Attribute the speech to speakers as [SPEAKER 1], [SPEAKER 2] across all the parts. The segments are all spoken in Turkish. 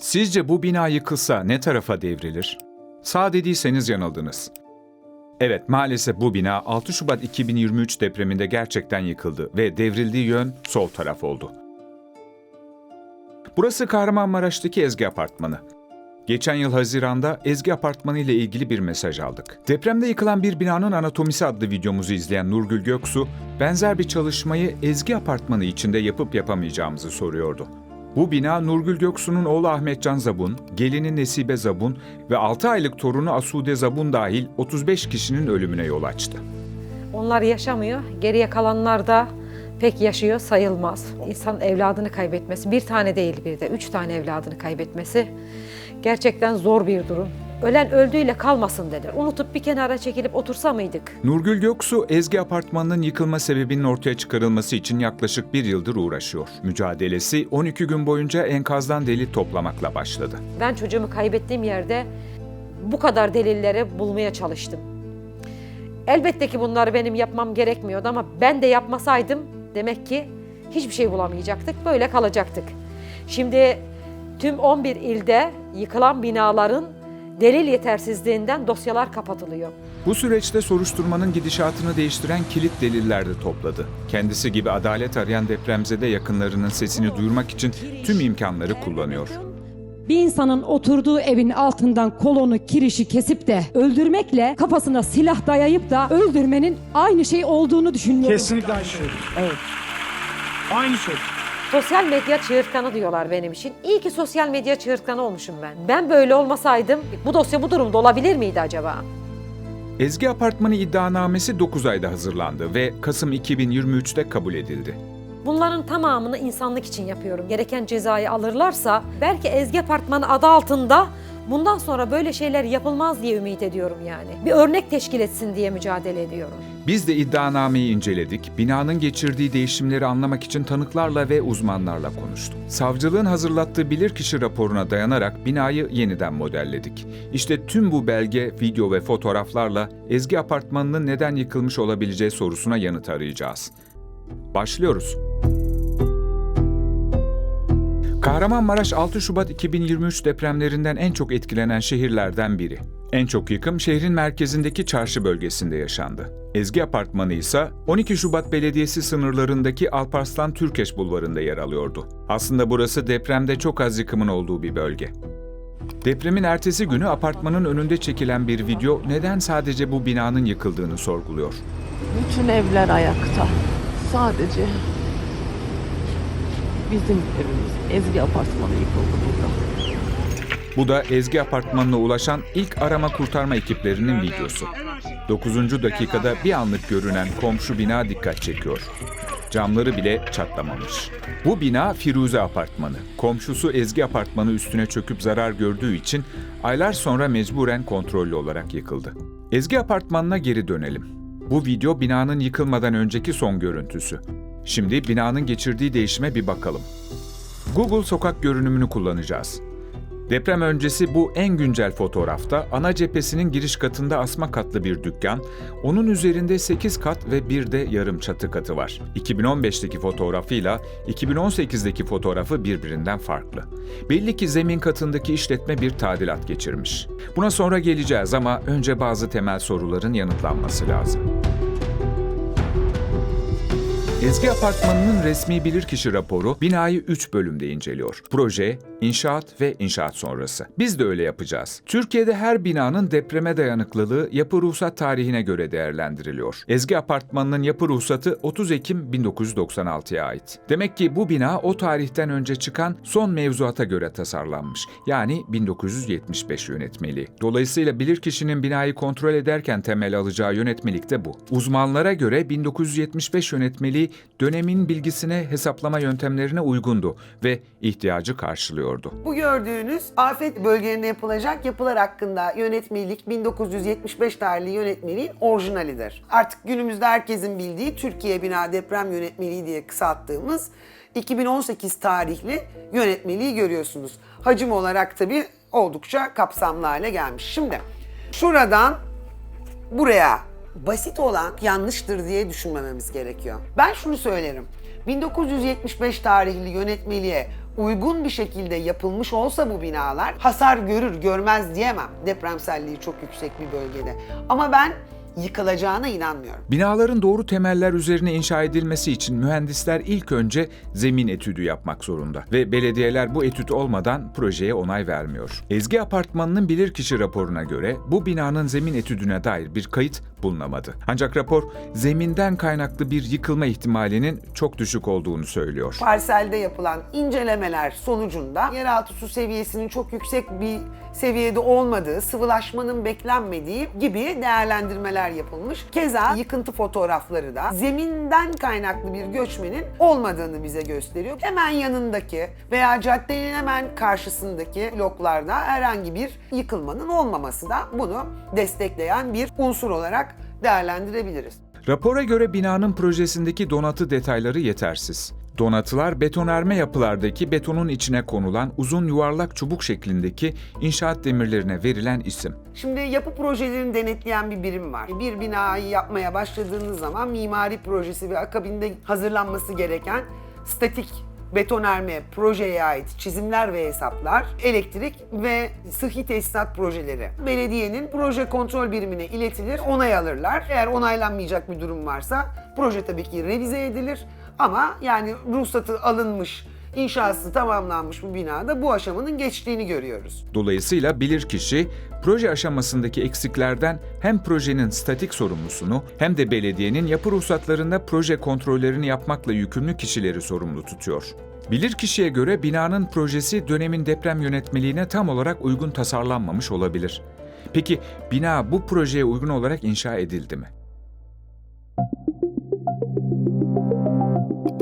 [SPEAKER 1] Sizce bu bina yıkılsa ne tarafa devrilir? Sağ dediyseniz yanıldınız. Evet, maalesef bu bina 6 Şubat 2023 depreminde gerçekten yıkıldı ve devrildiği yön sol taraf oldu. Burası Kahramanmaraş'taki Ezgi Apartmanı. Geçen yıl Haziran'da Ezgi Apartmanı ile ilgili bir mesaj aldık. Depremde yıkılan bir binanın anatomisi adlı videomuzu izleyen Nurgül Göksu, benzer bir çalışmayı Ezgi Apartmanı içinde yapıp yapamayacağımızı soruyordu. Bu bina Nurgül Göksu'nun oğlu Ahmetcan Zabun, gelini Nesibe Zabun ve 6 aylık torunu Asude Zabun dahil 35 kişinin ölümüne yol açtı.
[SPEAKER 2] Onlar yaşamıyor. Geriye kalanlar da pek yaşıyor sayılmaz. İnsan evladını kaybetmesi, bir tane değil bir de üç tane evladını kaybetmesi gerçekten zor bir durum. Ölen öldüğüyle kalmasın dediler. Unutup bir kenara çekilip otursa mıydık?
[SPEAKER 1] Nurgül Göksu, Ezgi Apartmanı'nın yıkılma sebebinin ortaya çıkarılması için yaklaşık bir yıldır uğraşıyor. Mücadelesi 12 gün boyunca enkazdan delil toplamakla başladı.
[SPEAKER 2] Ben çocuğumu kaybettiğim yerde bu kadar delilleri bulmaya çalıştım. Elbette ki bunları benim yapmam gerekmiyordu ama ben de yapmasaydım demek ki hiçbir şey bulamayacaktık. Böyle kalacaktık. Şimdi tüm 11 ilde yıkılan binaların delil yetersizliğinden dosyalar kapatılıyor.
[SPEAKER 1] Bu süreçte soruşturmanın gidişatını değiştiren kilit deliller de topladı. Kendisi gibi adalet arayan depremzede yakınlarının sesini duyurmak için tüm imkanları kullanıyor.
[SPEAKER 3] Bir insanın oturduğu evin altından kolonu, kirişi kesip de öldürmekle kafasına silah dayayıp da öldürmenin aynı şey olduğunu düşünüyorum.
[SPEAKER 4] Kesinlikle aynı şey. Evet. Aynı şey.
[SPEAKER 2] Sosyal medya çığırtkanı diyorlar benim için. İyi ki sosyal medya çığırtkanı olmuşum ben. Ben böyle olmasaydım bu dosya bu durumda olabilir miydi acaba?
[SPEAKER 1] Ezgi Apartmanı iddianamesi 9 ayda hazırlandı ve Kasım 2023'te kabul edildi.
[SPEAKER 2] Bunların tamamını insanlık için yapıyorum. Gereken cezayı alırlarsa belki Ezgi Apartmanı adı altında bundan sonra böyle şeyler yapılmaz diye ümit ediyorum yani. Bir örnek teşkil etsin diye mücadele ediyorum.
[SPEAKER 1] Biz de iddianameyi inceledik, binanın geçirdiği değişimleri anlamak için tanıklarla ve uzmanlarla konuştuk. Savcılığın hazırlattığı bilirkişi raporuna dayanarak binayı yeniden modelledik. İşte tüm bu belge, video ve fotoğraflarla Ezgi Apartmanı'nın neden yıkılmış olabileceği sorusuna yanıt arayacağız. Başlıyoruz. Kahramanmaraş 6 Şubat 2023 depremlerinden en çok etkilenen şehirlerden biri. En çok yıkım şehrin merkezindeki çarşı bölgesinde yaşandı. Ezgi Apartmanı ise 12 Şubat Belediyesi sınırlarındaki Alparslan Türkeş Bulvarı'nda yer alıyordu. Aslında burası depremde çok az yıkımın olduğu bir bölge. Depremin ertesi günü apartmanın önünde çekilen bir video neden sadece bu binanın yıkıldığını sorguluyor.
[SPEAKER 5] Bütün evler ayakta. Sadece bizim evimiz Ezgi Apartmanı yıkıldı burada.
[SPEAKER 1] Bu da Ezgi Apartmanı'na ulaşan ilk arama kurtarma ekiplerinin videosu. 9. dakikada bir anlık görünen komşu bina dikkat çekiyor. Camları bile çatlamamış. Bu bina Firuze Apartmanı. Komşusu Ezgi Apartmanı üstüne çöküp zarar gördüğü için aylar sonra mecburen kontrollü olarak yıkıldı. Ezgi Apartmanı'na geri dönelim. Bu video binanın yıkılmadan önceki son görüntüsü. Şimdi binanın geçirdiği değişime bir bakalım. Google sokak görünümünü kullanacağız. Deprem öncesi bu en güncel fotoğrafta ana cephesinin giriş katında asma katlı bir dükkan, onun üzerinde 8 kat ve bir de yarım çatı katı var. 2015'teki fotoğrafıyla 2018'deki fotoğrafı birbirinden farklı. Belli ki zemin katındaki işletme bir tadilat geçirmiş. Buna sonra geleceğiz ama önce bazı temel soruların yanıtlanması lazım. Ezgi Apartmanı'nın resmi bilirkişi raporu binayı 3 bölümde inceliyor. Proje, inşaat ve inşaat sonrası. Biz de öyle yapacağız. Türkiye'de her binanın depreme dayanıklılığı yapı ruhsat tarihine göre değerlendiriliyor. Ezgi Apartmanı'nın yapı ruhsatı 30 Ekim 1996'ya ait. Demek ki bu bina o tarihten önce çıkan son mevzuata göre tasarlanmış. Yani 1975 yönetmeliği. Dolayısıyla bilirkişinin binayı kontrol ederken temel alacağı yönetmelik de bu. Uzmanlara göre 1975 yönetmeliği dönemin bilgisine hesaplama yöntemlerine uygundu ve ihtiyacı karşılıyordu.
[SPEAKER 6] Bu gördüğünüz afet bölgelerinde yapılacak yapılar hakkında yönetmelik 1975 tarihli yönetmeliğin orijinalidir. Artık günümüzde herkesin bildiği Türkiye Bina Deprem Yönetmeliği diye kısalttığımız 2018 tarihli yönetmeliği görüyorsunuz. Hacim olarak tabii oldukça kapsamlı hale gelmiş. Şimdi şuradan buraya basit olan yanlıştır diye düşünmememiz gerekiyor. Ben şunu söylerim. 1975 tarihli yönetmeliğe uygun bir şekilde yapılmış olsa bu binalar hasar görür görmez diyemem. Depremselliği çok yüksek bir bölgede. Ama ben yıkılacağına inanmıyorum.
[SPEAKER 1] Binaların doğru temeller üzerine inşa edilmesi için mühendisler ilk önce zemin etüdü yapmak zorunda ve belediyeler bu etüt olmadan projeye onay vermiyor. Ezgi Apartmanı'nın bilirkişi raporuna göre bu binanın zemin etüdüne dair bir kayıt bulunamadı. Ancak rapor zeminden kaynaklı bir yıkılma ihtimalinin çok düşük olduğunu söylüyor.
[SPEAKER 6] Parselde yapılan incelemeler sonucunda yeraltı su seviyesinin çok yüksek bir seviyede olmadığı, sıvılaşmanın beklenmediği gibi değerlendirmeler yapılmış. Keza yıkıntı fotoğrafları da zeminden kaynaklı bir göçmenin olmadığını bize gösteriyor. Hemen yanındaki veya caddenin hemen karşısındaki bloklarda herhangi bir yıkılmanın olmaması da bunu destekleyen bir unsur olarak değerlendirebiliriz.
[SPEAKER 1] Rapora göre binanın projesindeki donatı detayları yetersiz. Donatılar betonarme yapılardaki betonun içine konulan uzun yuvarlak çubuk şeklindeki inşaat demirlerine verilen isim.
[SPEAKER 6] Şimdi yapı projelerini denetleyen bir birim var. Bir binayı yapmaya başladığınız zaman mimari projesi ve akabinde hazırlanması gereken statik betonarme projeye ait çizimler ve hesaplar, elektrik ve sıhhi tesisat projeleri belediyenin proje kontrol birimine iletilir, onay alırlar. Eğer onaylanmayacak bir durum varsa proje tabii ki revize edilir ama yani ruhsatı alınmış, inşası tamamlanmış bu binada bu aşamanın geçtiğini görüyoruz.
[SPEAKER 1] Dolayısıyla bilirkişi proje aşamasındaki eksiklerden hem projenin statik sorumlusunu hem de belediyenin yapı ruhsatlarında proje kontrollerini yapmakla yükümlü kişileri sorumlu tutuyor. Bilirkişiye göre binanın projesi dönemin deprem yönetmeliğine tam olarak uygun tasarlanmamış olabilir. Peki bina bu projeye uygun olarak inşa edildi mi?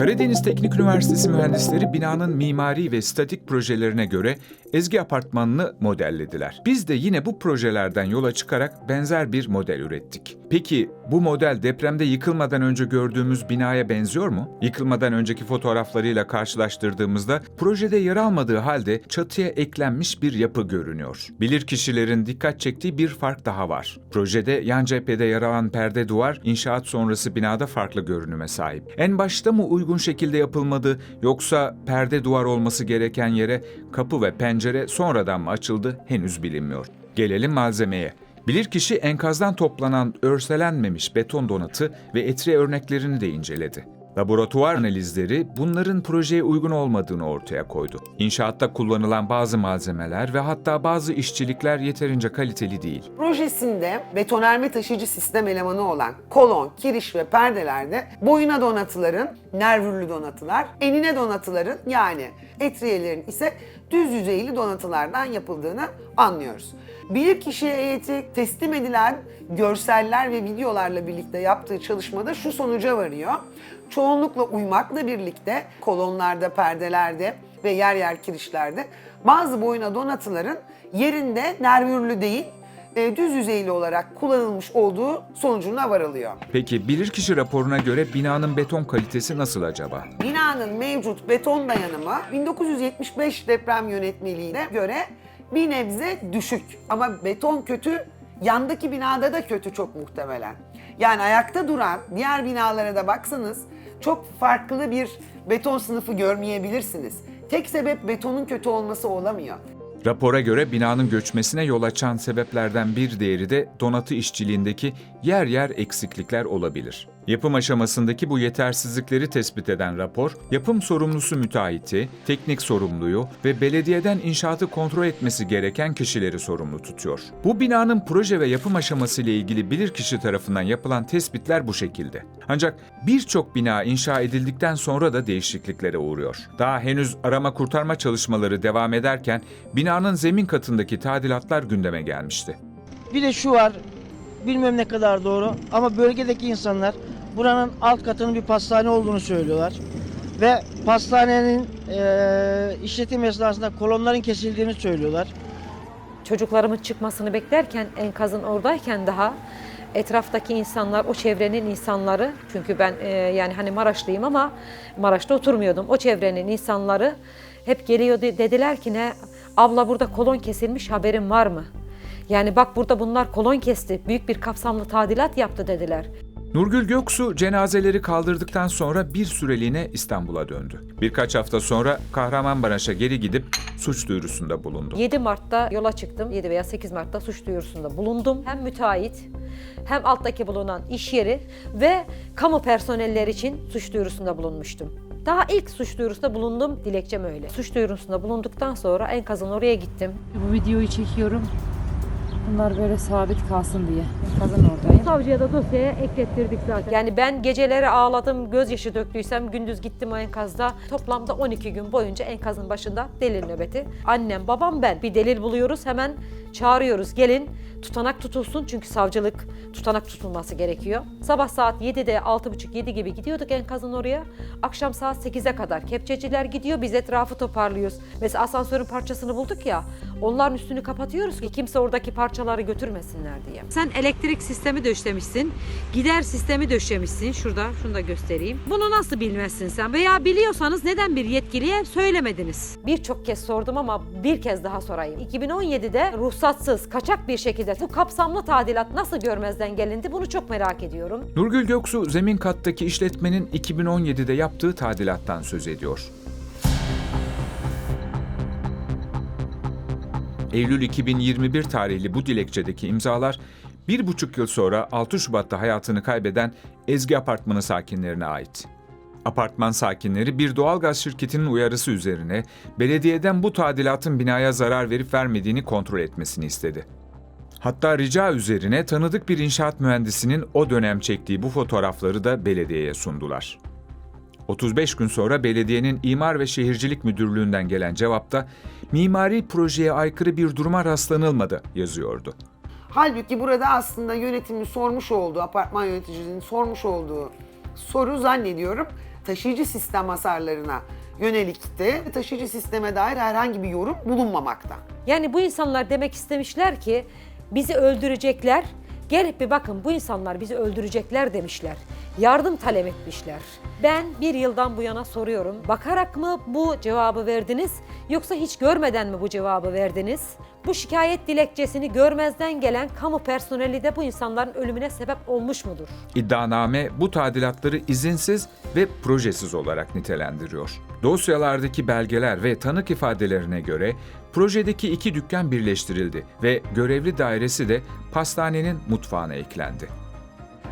[SPEAKER 1] Karadeniz Teknik Üniversitesi mühendisleri binanın mimari ve statik projelerine göre Ezgi Apartmanı'nı modellediler. Biz de yine bu projelerden yola çıkarak benzer bir model ürettik. Peki bu model depremde yıkılmadan önce gördüğümüz binaya benziyor mu? Yıkılmadan önceki fotoğraflarıyla karşılaştırdığımızda projede yer almadığı halde çatıya eklenmiş bir yapı görünüyor. Bilirkişilerin dikkat çektiği bir fark daha var. Projede yan cephede yer alan perde duvar inşaat sonrası binada farklı görünüme sahip. En başta mı uygun şekilde yapılmadı yoksa perde duvar olması gereken yere kapı ve pencere sonradan mı açıldı henüz bilinmiyor. Gelelim malzemeye. Bilirkişi enkazdan toplanan örselenmemiş beton donatı ve etriye örneklerini de inceledi. Laboratuvar analizleri bunların projeye uygun olmadığını ortaya koydu. İnşaatta kullanılan bazı malzemeler ve hatta bazı işçilikler yeterince kaliteli değil.
[SPEAKER 6] Projesinde betonarme taşıyıcı sistem elemanı olan kolon, kiriş ve perdelerde boyuna donatıların, nervürlü donatılar, enine donatıların yani etriyelerin ise düz yüzeyli donatılardan yapıldığını anlıyoruz. Bilirkişi heyeti teslim edilen görseller ve videolarla birlikte yaptığı çalışmada şu sonuca varıyor. Çoğunlukla uymakla birlikte kolonlarda, perdelerde ve yer yer kirişlerde bazı boyuna donatıların yerinde nervürlü değil, e, düz yüzeyli olarak kullanılmış olduğu sonucuna varılıyor.
[SPEAKER 1] Peki bilirkişi raporuna göre binanın beton kalitesi nasıl acaba?
[SPEAKER 6] Binanın mevcut beton dayanımı 1975 deprem yönetmeliğine göre bir nebze düşük. Ama beton kötü, yandaki binada da kötü çok muhtemelen. Yani ayakta duran diğer binalara da baksanız çok farklı bir beton sınıfı görmeyebilirsiniz. Tek sebep betonun kötü olması olamıyor.
[SPEAKER 1] Rapora göre binanın göçmesine yol açan sebeplerden bir diğeri de donatı işçiliğindeki yer yer eksiklikler olabilir. Yapım aşamasındaki bu yetersizlikleri tespit eden rapor, yapım sorumlusu müteahhiti, teknik sorumluyu ve belediyeden inşaatı kontrol etmesi gereken kişileri sorumlu tutuyor. Bu binanın proje ve yapım aşaması ile ilgili bilirkişi tarafından yapılan tespitler bu şekilde. Ancak birçok bina inşa edildikten sonra da değişikliklere uğruyor. Daha henüz arama kurtarma çalışmaları devam ederken binanın zemin katındaki tadilatlar gündeme gelmişti.
[SPEAKER 7] Bir de şu var, bilmem ne kadar doğru ama bölgedeki insanlar buranın alt katının bir pastane olduğunu söylüyorlar. Ve pastanenin eee işletim esnasında kolonların kesildiğini söylüyorlar.
[SPEAKER 2] Çocuklarımın çıkmasını beklerken enkazın oradayken daha etraftaki insanlar, o çevrenin insanları çünkü ben e, yani hani Maraşlıyım ama Maraş'ta oturmuyordum. O çevrenin insanları hep geliyor de- dediler ki ne abla burada kolon kesilmiş haberin var mı? Yani bak burada bunlar kolon kesti. Büyük bir kapsamlı tadilat yaptı dediler.
[SPEAKER 1] Nurgül Göksu cenazeleri kaldırdıktan sonra bir süreliğine İstanbul'a döndü. Birkaç hafta sonra Kahramanmaraş'a geri gidip suç duyurusunda bulundu.
[SPEAKER 2] 7 Mart'ta yola çıktım. 7 veya 8 Mart'ta suç duyurusunda bulundum. Hem müteahhit hem alttaki bulunan iş yeri ve kamu personelleri için suç duyurusunda bulunmuştum. Daha ilk suç duyurusunda bulundum, dilekçem öyle. Suç duyurusunda bulunduktan sonra enkazın oraya gittim.
[SPEAKER 3] Bu videoyu çekiyorum. Bunlar böyle sabit kalsın diye. Kazan oradayım.
[SPEAKER 2] Savcıya da dosyaya eklettirdik zaten. Yani ben geceleri ağladım, gözyaşı döktüysem gündüz gittim o enkazda. Toplamda 12 gün boyunca enkazın başında delil nöbeti. Annem, babam, ben bir delil buluyoruz hemen çağırıyoruz. Gelin tutanak tutulsun çünkü savcılık tutanak tutulması gerekiyor. Sabah saat 7'de 6.30-7 gibi gidiyorduk enkazın oraya. Akşam saat 8'e kadar kepçeciler gidiyor biz etrafı toparlıyoruz. Mesela asansörün parçasını bulduk ya onların üstünü kapatıyoruz ki kimse oradaki parçaları götürmesinler diye. Sen elektrik sistemi döşemişsin, gider sistemi döşemişsin. Şurada şunu da göstereyim. Bunu nasıl bilmezsin sen? Veya biliyorsanız neden bir yetkiliye söylemediniz? Birçok kez sordum ama bir kez daha sorayım. 2017'de ruhsatsız, kaçak bir şekilde bu kapsamlı tadilat nasıl görmezden gelindi bunu çok merak ediyorum.
[SPEAKER 1] Nurgül Göksu zemin kattaki işletmenin 2017'de yaptığı tadilattan söz ediyor. Eylül 2021 tarihli bu dilekçedeki imzalar bir buçuk yıl sonra 6 Şubat'ta hayatını kaybeden Ezgi Apartmanı sakinlerine ait. Apartman sakinleri bir doğalgaz şirketinin uyarısı üzerine belediyeden bu tadilatın binaya zarar verip vermediğini kontrol etmesini istedi. Hatta rica üzerine tanıdık bir inşaat mühendisinin o dönem çektiği bu fotoğrafları da belediyeye sundular. 35 gün sonra belediyenin İmar ve Şehircilik Müdürlüğü'nden gelen cevapta mimari projeye aykırı bir duruma rastlanılmadı yazıyordu.
[SPEAKER 6] Halbuki burada aslında yönetimin sormuş olduğu, apartman yöneticinin sormuş olduğu soru zannediyorum taşıyıcı sistem hasarlarına yönelikti. Taşıyıcı sisteme dair herhangi bir yorum bulunmamakta.
[SPEAKER 2] Yani bu insanlar demek istemişler ki bizi öldürecekler. Gelip bir bakın bu insanlar bizi öldürecekler demişler. Yardım talep etmişler. Ben bir yıldan bu yana soruyorum. Bakarak mı bu cevabı verdiniz yoksa hiç görmeden mi bu cevabı verdiniz? Bu şikayet dilekçesini görmezden gelen kamu personeli de bu insanların ölümüne sebep olmuş mudur?
[SPEAKER 1] İddianame bu tadilatları izinsiz ve projesiz olarak nitelendiriyor. Dosyalardaki belgeler ve tanık ifadelerine göre projedeki iki dükkan birleştirildi ve görevli dairesi de pastanenin mutfağına eklendi.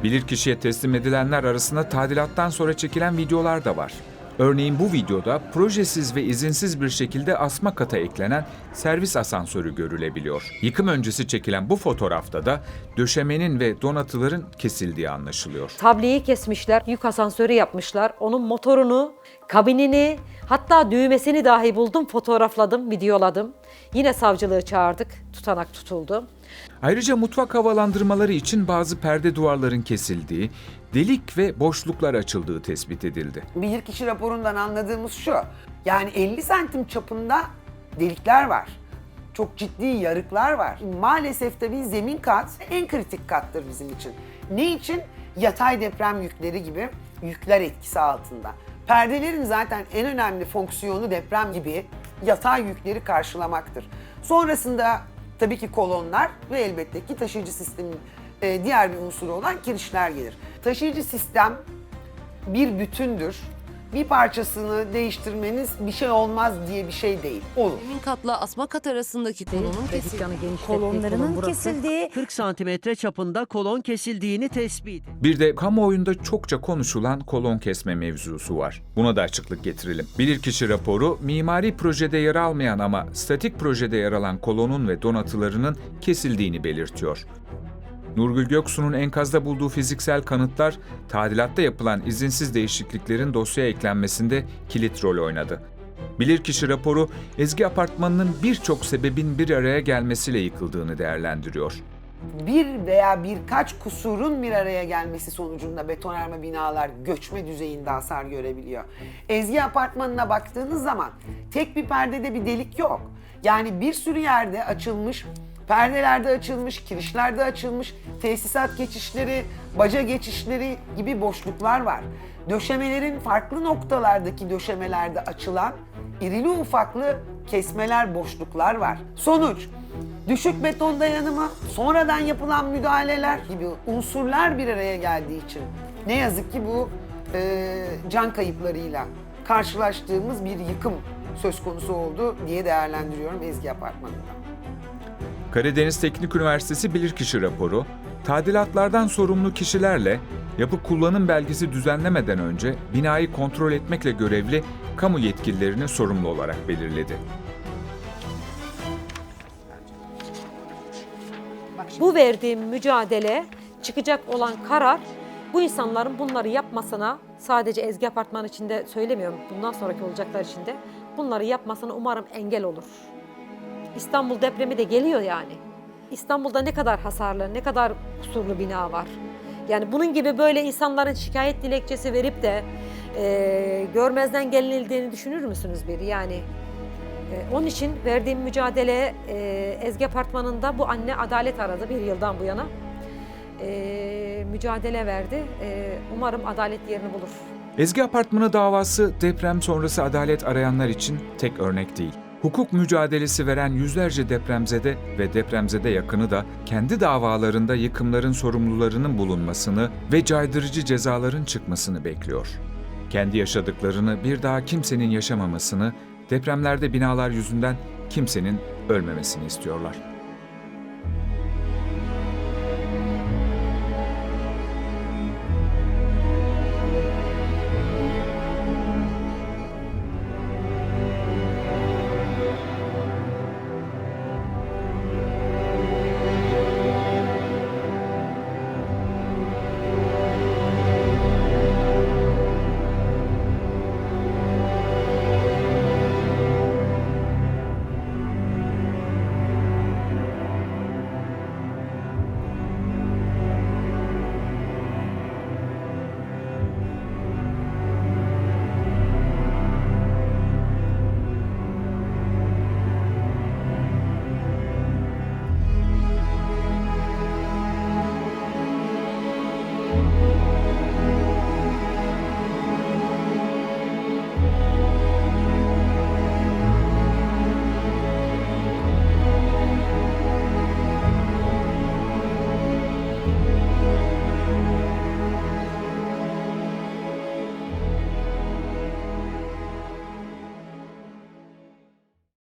[SPEAKER 1] Bilirkişiye teslim edilenler arasında tadilattan sonra çekilen videolar da var. Örneğin bu videoda projesiz ve izinsiz bir şekilde asma kata eklenen servis asansörü görülebiliyor. Yıkım öncesi çekilen bu fotoğrafta da döşemenin ve donatıların kesildiği anlaşılıyor.
[SPEAKER 2] Tabliği kesmişler, yük asansörü yapmışlar. Onun motorunu, kabinini, hatta düğmesini dahi buldum, fotoğrafladım, videoladım. Yine savcılığı çağırdık, tutanak tutuldu.
[SPEAKER 1] Ayrıca mutfak havalandırmaları için bazı perde duvarların kesildiği, delik ve boşluklar açıldığı tespit edildi.
[SPEAKER 6] Bilirkişi raporundan anladığımız şu. Yani 50 santim çapında delikler var. Çok ciddi yarıklar var. Maalesef tabii zemin kat en kritik kattır bizim için. Ne için? Yatay deprem yükleri gibi yükler etkisi altında. Perdelerin zaten en önemli fonksiyonu deprem gibi yatay yükleri karşılamaktır. Sonrasında tabii ki kolonlar ve elbette ki taşıyıcı sistemin e, diğer bir unsuru olan kirişler gelir. Taşıyıcı sistem bir bütündür. Bir parçasını değiştirmeniz bir şey olmaz diye bir şey değil. Olur.
[SPEAKER 8] Zemin katla asma kat arasındaki kolonun kesildiği.
[SPEAKER 9] kolonlarının kesildiği 40 santimetre çapında kolon kesildiğini tespit.
[SPEAKER 1] Bir de kamuoyunda çokça konuşulan kolon kesme mevzusu var. Buna da açıklık getirelim. Bilirkişi raporu mimari projede yer almayan ama statik projede yer alan kolonun ve donatılarının kesildiğini belirtiyor. Nurgül Göksu'nun enkazda bulduğu fiziksel kanıtlar, tadilatta yapılan izinsiz değişikliklerin dosyaya eklenmesinde kilit rol oynadı. Bilirkişi raporu, Ezgi Apartmanı'nın birçok sebebin bir araya gelmesiyle yıkıldığını değerlendiriyor.
[SPEAKER 6] bir veya birkaç kusurun bir araya gelmesi sonucunda betonarme binalar göçme düzeyinde hasar görebiliyor. Ezgi apartmanına baktığınız zaman tek bir perdede bir delik yok. Yani bir sürü yerde açılmış, perdelerde açılmış, kirişlerde açılmış, tesisat geçişleri, baca geçişleri gibi boşluklar var. Döşemelerin farklı noktalardaki döşemelerde açılan irili ufaklı kesmeler, boşluklar var. Sonuç, düşük beton dayanımı, sonradan yapılan müdahaleler gibi unsurlar bir araya geldiği için ne yazık ki bu e, can kayıplarıyla karşılaştığımız bir yıkım söz konusu oldu diye değerlendiriyorum Ezgi Apartmanı'nda.
[SPEAKER 1] Karadeniz Teknik Üniversitesi Bilirkişi raporu, tadilatlardan sorumlu kişilerle yapı kullanım belgesi düzenlemeden önce binayı kontrol etmekle görevli kamu yetkililerini sorumlu olarak belirledi.
[SPEAKER 2] Bu verdiğim mücadele, çıkacak olan karar bu insanların bunları yapmasına sadece Ezgi Apartman içinde söylemiyorum. Bundan sonraki olacaklar içinde bunları yapmasına umarım engel olur. İstanbul depremi de geliyor yani. İstanbul'da ne kadar hasarlı, ne kadar kusurlu bina var. Yani bunun gibi böyle insanların şikayet dilekçesi verip de e, görmezden gelinildiğini düşünür müsünüz bir? Yani e, onun için verdiğim mücadele e, Ezgi Apartmanı'nda bu anne adalet aradı bir yıldan bu yana. E, mücadele verdi. E, umarım adalet yerini bulur.
[SPEAKER 1] Ezgi Apartmanı davası deprem sonrası adalet arayanlar için tek örnek değil. Hukuk mücadelesi veren yüzlerce depremzede ve depremzede yakını da kendi davalarında yıkımların sorumlularının bulunmasını ve caydırıcı cezaların çıkmasını bekliyor. Kendi yaşadıklarını bir daha kimsenin yaşamamasını, depremlerde binalar yüzünden kimsenin ölmemesini istiyorlar.